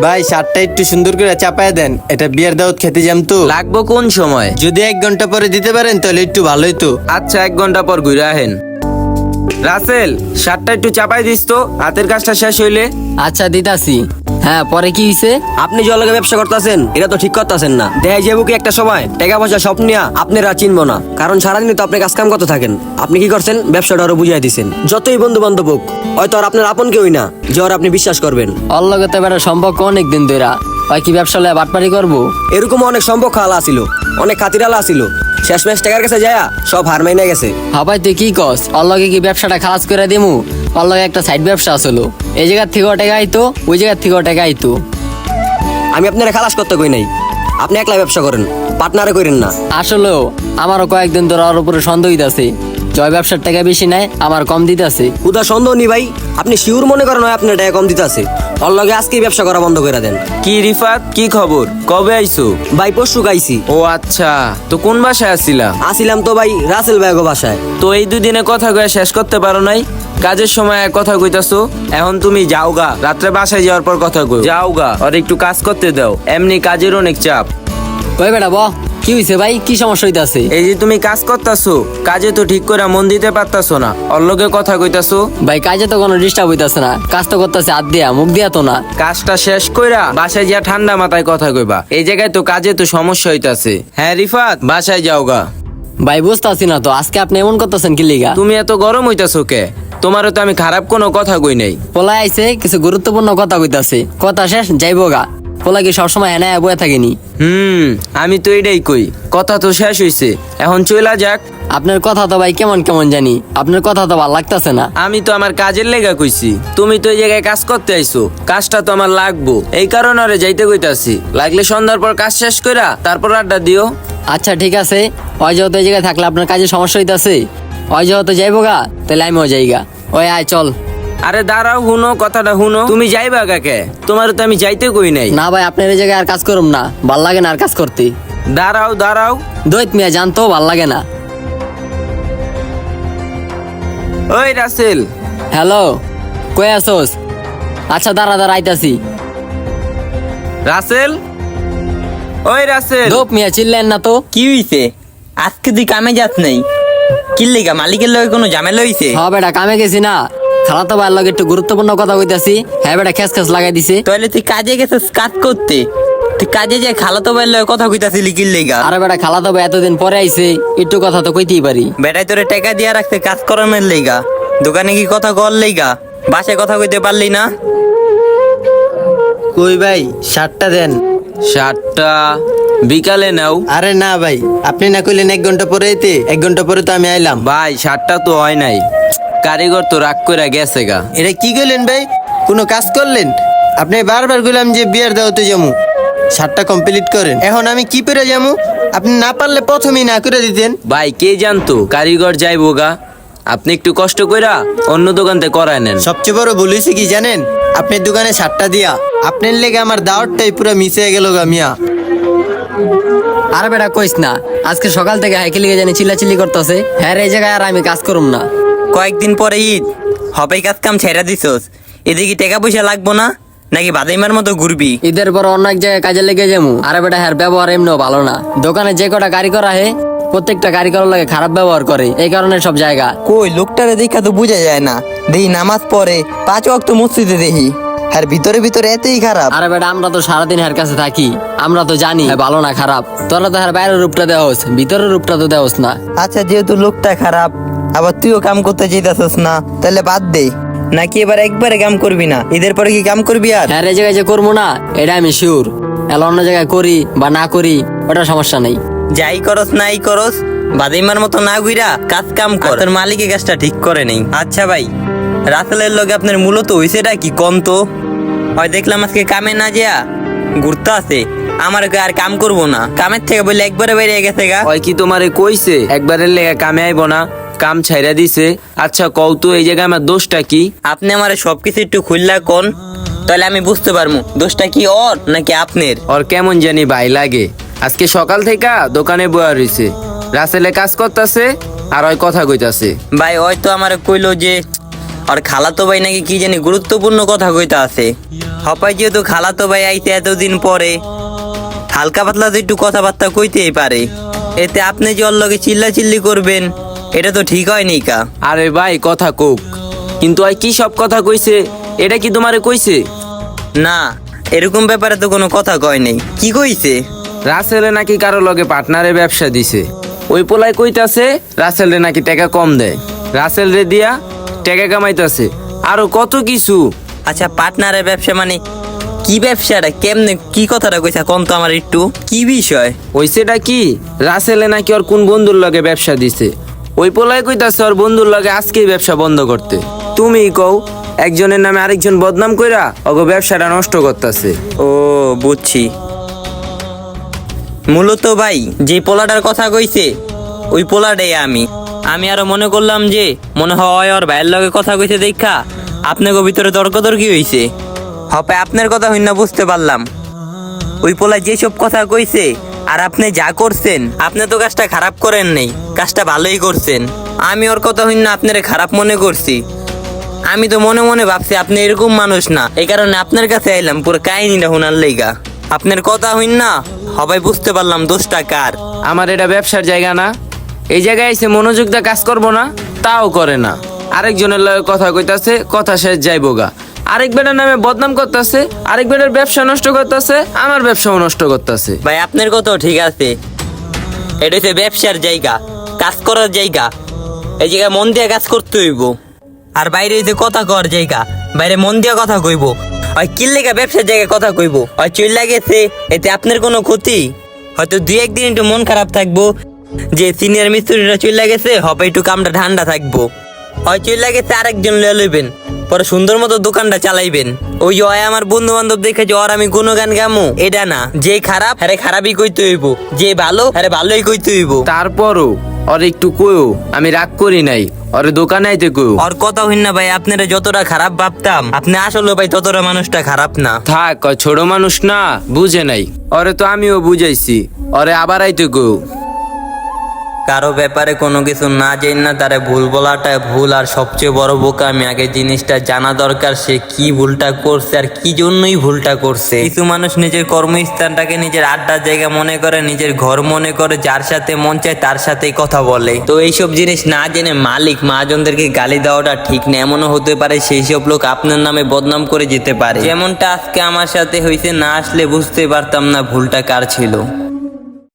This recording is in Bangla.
ভাই শার্টটা একটু সুন্দর করে চাপায় দেন। এটা বিয়ের দাওয়াত খেতে যাম তো। লাগবো কোন সময়? যদি এক ঘণ্টা পরে দিতে পারেন তাহলে একটু ভালোই তো। আচ্ছা এক ঘণ্টা পর ঘুরে আহেন। রাসেল শার্টটা একটু চাপাই দিস তো। হাতের কাজটা শেষ হইলে। আচ্ছা দিতাছি। হ্যাঁ পরে কি হইছে? আপনি যে ব্যবসা করতেছেন এটা তো ঠিক করতেছেন না। দেয় যাব কি একটা সময় টাকা পয়সা সব নিয়ে আপনারা চিনবো না। কারণ সারাদিন তো আপনি কাজ কাম করতে থাকেন। আপনি কি করছেন? ব্যবসাটা আরও বুঝাই দিচ্ছেন যতই বন্ধু বান্ধব হোক হয়তো আর আপনার আপন কেউই না যে ওর আপনি বিশ্বাস করবেন। ওর লগে তো বেটা সম্পর্ক অনেক দিন ধরে ওই কি ব্যবসা লয়ে বাটপারি করব? এরকম অনেক সম্পর্ক আলা ছিল অনেক খাতির আলা ছিল শেষ ম্যাচ টাকার কাছে যায় সব হার মাইনে গেছে। হাবাই তুই কি কস? ওর লগে কি ব্যবসাটা খালাস করে দিমু? ওর লগে একটা সাইড ব্যবসা আসলো এই জায়গার থেকে টাকা আইতো ওই জায়গার থেকে টাকা আইতো। আমি আপনারা খালাস করতে কই নাই। আপনি একলা ব্যবসা করেন পার্টনারে করেন না। আসলেও আমারও কয়েকদিন ধরে ওর উপরে সন্দেহ হইতাছে। জয় ব্যবসার টাকা বেশি নেয় আমার কম দিতেছে। উদা সন্দেহ নি ভাই আপনি শিওর মনে করেন হয় আপনার টাকা কম দিতে আছে ওর লগে আজকেই ব্যবসা করা বন্ধ করে দেন। কি রিফাত কি খবর? কবে আইছো? ভাই পরশু গাইছি ও আচ্ছা তো কোন বাসায় আসছিলা আসিলাম তো ভাই রাসেল ভাইগো বাসায়। তো এই দুদিনে কথা কয়ে শেষ করতে পারো নাই? কাজের সময় কথা কইতাছো? এখন তুমি যাওগা। রাত্রে বাসায় যাওয়ার পর কথা কই যাওগা আর একটু কাজ করতে দাও। এমনি কাজের অনেক চাপ। ওই বেটা ব কি হইছে ভাই? কি সমস্যা হইতাছে? এই যে তুমি কাজ করতাছো কাজে তো ঠিক করে মন দিতে পারতাছো না। অল্লগে কথা কইতাছো? ভাই কাজে তো কোনো ডিস্টার্ব হইতাছে না। কাজ তো করতেছে হাত দিয়া মুখ দিয়া তো না। কাজটা শেষ কইরা বাসায় যা ঠান্ডা মাথায় কথা কইবা। এই জায়গায় তো কাজে তো সমস্যা হইতাছে। হ্যাঁ রিফাত বাসায় যাওগা। ভাই বুঝতেছি না তো। আজকে আপনি এমন করতেছেন কি লিগা? তুমি এত গরম হইতাছো কে? তোমারও তো আমি খারাপ কোনো কথা কই নাই। পোলা আইছে কিছু গুরুত্বপূর্ণ কথা কইতাছে। কথা শেষ যাইবো গা। পোলা কি সবসময় হেনা বয়ে থাকেনি? হুম আমি তো এটাই কই। কথা তো শেষ হইছে এখন চইলা যাক। আপনার কথা তো ভাই কেমন কেমন জানি আপনার কথা তো ভালো লাগতাছে না। আমি তো আমার কাজের লেগা কইছি তুমি তো এই জায়গায় কাজ করতে আইছো কাজটা তো আমার লাগবো। এই কারণে আরে যাইতে কইতাছি লাগলে সন্ধ্যার পর কাজ শেষ কইরা তারপর আড্ডা দিও। আচ্ছা ঠিক আছে। ওই যেহেতু এই জায়গায় থাকলে আপনার কাজে সমস্যা হইতাছে। ওই যেহেতু যাইবো গা তাহলে আমিও যাইগা। ওই আয় চল। আরে দাঁড়াও হুনো কথাটা হুনো। তুমি যাইবা কাকে? তোমার তো আমি যাইতে কই নাই। না ভাই আপনার এই জায়গায় আর কাজ করুম না। ভালো লাগে না আর কাজ করতে। দাঁড়াও দাঁড়াও। দৈত মিয়া জানতো ভালো লাগে না। ওই রাসেল। হ্যালো কই আসোস আচ্ছা দাঁড়া দাঁড়া আইতাছি। রাসেল? ওই রাসেল। দোপ মিয়া চিল্লেন না তো? কি হইছে? আজকে তুই কামে যাস নাই? কি লেগা? মালিকের লগে কোনো ঝামেলা হইছে? হ বেটা কামে গেছি না। খালা তো ভাইয়ের লগে একটু গুরুত্বপূর্ণ কথা কইতাছি। হ্যাঁ বেটা খেস খেস লাগাই দিছে। তাহলে তুই কাজে গেছিস কাজ করতে? তুই কাজে যে খালাতো ভাইয়ের লগে কথা কইতাছিলি কি লেগা? আরে বেটা খালা তো ভাই এতদিন পরে আইছে একটু কথা তো কইতেই পারি। বেটাই তোরে টাকা দিয়া রাখতে কাজ করানোর লেগা। দোকানে কি কথা কর লেগা? বাসায় কথা কইতে পারলি না? কই ভাই শার্টটা দেন। সাতটা বিকালে নাও। আরে না ভাই আপনি না কইলেন এক ঘণ্টা পরে এতে এক ঘণ্টা পরে তো আমি আইলাম। ভাই সাতটা তো হয় নাই। কারিগর তো রাগ করে গেছে গা। এটা কি কইলেন ভাই? কোনো কাজ করলেন? আপনি বারবার কইলাম যে বিয়ার দাওতে যামু। শার্টটা কমপ্লিট করেন। এখন আমি কি পরে যামু? আপনি না পারলে প্রথমেই না করে দিতেন। ভাই কে জানতো? কারিগর যাইবো গা। আপনি একটু কষ্ট কইরা অন্য দোকান থেকে করায় নেন। সবচেয়ে বড় ভুল হয়েছে কি জানেন? আপনার দোকানে শার্টটা দিয়া। আপনার লেগে আমার দাওয়াতটাই পুরো মিশে গেল গা মিয়া। আরে বেটা কইস না। আজকে সকাল থেকে হাইকে লিগে জানি চিল্লাচিল্লি করতেছে। হ্যাঁ এই জায়গায় আর আমি কাজ করুম না। কয়েকদিন পরে ঈদ। কাজ কাম ছেড়া দিছস। এদিকে টাকা পয়সা লাগবো না নাকি বাদাইমার মতো ঘুরবি? ঈদের পর অন্য এক জায়গায় কাজে লেগে যাব। আরে বেটা হ্যার ব্যবহার এমনিও ভালো না। দোকানে যে কটা কারিগর আহে প্রত্যেকটা কারিগর লাগে খারাপ ব্যবহার করে। এই কারণে সব জায়গা। কই লোকটারে দেখা তো বোঝা যায় না। দেখি নামাজ পড়ে পাঁচ ওয়াক্ত মসজিদে দেখি। আর ভিতরে ভিতরে এতই খারাপ। আরে বেটা আমরা তো সারাদিন হের কাছে থাকি। আমরা তো জানি হ্যাঁ, ভালো না খারাপ। তোরা তো হ্যার বাইরের রূপটা দেওস ভিতরের রূপটা তো দেওস না। আচ্ছা যেহেতু লোকটা খারাপ আবার তুইও কাম করতে চাইতাছস না তাহলে বাদ দে। নাকি এবার একবারে কাম করবি না? ঈদের পরে কি কাম করবি আর? হ্যাঁ এই জায়গায় যে করব না এটা আমি শিওর এলা অন্য জায়গায় করি বা না করি ওটা সমস্যা নেই। যাই করস নাই করস বাদিমার মতো না গুইরা কাজ কাম কর। তোর মালিকের কাজটা ঠিক করে নেই। আচ্ছা ভাই। রাসেলের লগে আপনার মূলত হইছেটা কি? কম তো। হয় দেখলাম আজকে কামে না যেয়া ঘুরতে আছে। আমার আর কাম করব না। কামের থেকে বলে একবারে বেরিয়ে গেছে গা। হয় কি তোমারে কইছে? একবারের লেগে কামে আইব না। কাম ছাইরা দিছে। আচ্ছা কও তো এই জায়গায় আমার দোষটা কি? আপনি আমার সবকিছু একটু খুললা কোন। তাহলে আমি বুঝতে পারব দোষটা কি ওর নাকি আপনার? ওর কেমন জানি ভাই লাগে। আজকে সকাল থেকে দোকানে বয়া রইছে। রাসেলে কাজ করতেছে আর ওই কথা কইতাছে। ভাই হয়তো আমার কইলো যে আর খালাতো ভাই নাকি কি জানি গুরুত্বপূর্ণ কথা কইতা আছে। হপাই যেহেতু খালাতো ভাই আইতে এতদিন পরে হালকা পাতলা তো একটু কথাবার্তা কইতেই পারে। এতে আপনি যে ওর লগে চিল্লা চিল্লি করবেন এটা তো ঠিক হয়নি কা? আরে ভাই কথা কোক। কিন্তু আই কি সব কথা কইছে? এটা কি তোমারে কইছে? না এরকম ব্যাপারে তো কোনো কথা কয় নেই। কি কইছে? রাসেলে নাকি কারও লগে পার্টনারে ব্যবসা দিছে। ওই পোলায় কইতাছে রাসেলে নাকি টাকা কম দেয়। রাসেল রে দিয়া টাকা কামাইতাছে। আরও কত কিছু। আচ্ছা পার্টনারের ব্যবসা মানে কি ব্যবসাটা? কেমনে কি কথাটা কইছা? কোন তো আমার একটু। কি বিষয়? ওইসেটা কি? রাসেলে নাকি ওর কোন বন্ধুর লগে ব্যবসা দিছে? ওই পোলায় কইতাছে ওর বন্ধুর লগে আজকেই ব্যবসা বন্ধ করতে। তুমি কও একজনের নামে আরেকজন বদনাম কইরা ওগো ব্যবসাটা নষ্ট করতেছে। ও বুঝছি। মূলত ভাই যে পোলাটার কথা কইছে ওই পোলাটাই আমি। আমি আরও মনে করলাম যে, মনে হয় ওর ভাইয়ের লগে কথা কইছে দেখা আপনাকে ভিতরে তর্কতর্কি হইছে। হপে, আপনার কথা হইন না বুঝতে পারলাম। ওই পোলা যেসব কথা কইছে আর আপনি যা করছেন, আপনি তো কাজটা খারাপ করেন নাই, কাজটা ভালোই করছেন। আমি ওর কথা হইন না আপনারে খারাপ মনে করছি। আমি তো মনে মনে ভাবছি আপনি এরকম মানুষ না, এই কারণে আপনার কাছে আইলাম পুরো কাহিনীটা শোনার লেগা। আপনার কথা হইন না সবাই বুঝতে পারলাম দোষটা কার। আমার এটা ব্যবসার জায়গা না। এই জায়গায় এসে মনোযোগ দিয়ে কাজ করব না, তাও করে না। আরেকজনের লগে কথা কইতাছে, কথা শেষ যাইবো গা। আরেক বেটার নামে বদনাম করতেছে, আরেক বেটার ব্যবসা নষ্ট করতেছে, আমার ব্যবসাও নষ্ট করতেছে। ভাই, আপনার কথাও ঠিক আছে। এটা হচ্ছে ব্যবসার জায়গা, কাজ করার জায়গা। এই জায়গায় মন দিয়ে কাজ করতে হইব। আর বাইরে হইতে কথা কর জায়গা, বাইরে মন দিয়ে কথা কইব। ওই কিল্লেগা ব্যবসার জায়গায় কথা কইব ওই চুল গেছে, এতে আপনার কোনো ক্ষতি? হয়তো দুই একদিন একটু মন খারাপ থাকব। যে সিনিয়র মিস্ত্রিরা চইলা গেছে হবে একটু কামটা ঠান্ডা থাকব। হয় চইলা গেছে আরেকজন লয়ে লইবেন পরে সুন্দর মতো দোকানটা চালাইবেন। ওই যে ওই আমার বন্ধু বান্ধব দেখে যে ওর আমি গুণগান গামু। এটা না যে খারাপ হ্যাঁ খারাপই কইতে হইব। যে ভালো হ্যাঁ ভালোই কইতে হইব। তারপরও ওর একটু কইও আমি রাগ করি নাই ওরে দোকানে আইতে কইও। ওর কথা হইন না ভাই আপনারা যতটা খারাপ ভাবতাম আপনি আসলে ভাই ততটা মানুষটা খারাপ না। থাক ছোট মানুষ না বুঝে নাই। ওরে তো আমিও বুঝাইছি ওরে আবার আইতে কইও। কারও ব্যাপারে কোনো কিছু না জানি না তারে ভুল বলাটা ভুল। আর সবচেয়ে বড় বোকা আমি আগে জিনিসটা জানা দরকার, সে কি ভুলটা করছে আর কি জন্যই ভুলটা করছে। কিছু মানুষ নিজের কর্মস্থানটাকে নিজের আড্ডার জায়গা মনে করে, নিজের ঘর মনে করে, যার সাথে মন চায় তার সাথেই কথা বলে। তো এইসব জিনিস না জেনে মালিক মহাজনদেরকে গালি দেওয়াটা ঠিক না, এমনও হতে পারে সেই সব লোক আপনার নামে বদনাম করে যেতে পারে। যেমনটা আজকে আমার সাথে হয়েছে, না আসলে বুঝতে পারতাম না ভুলটা কার ছিল।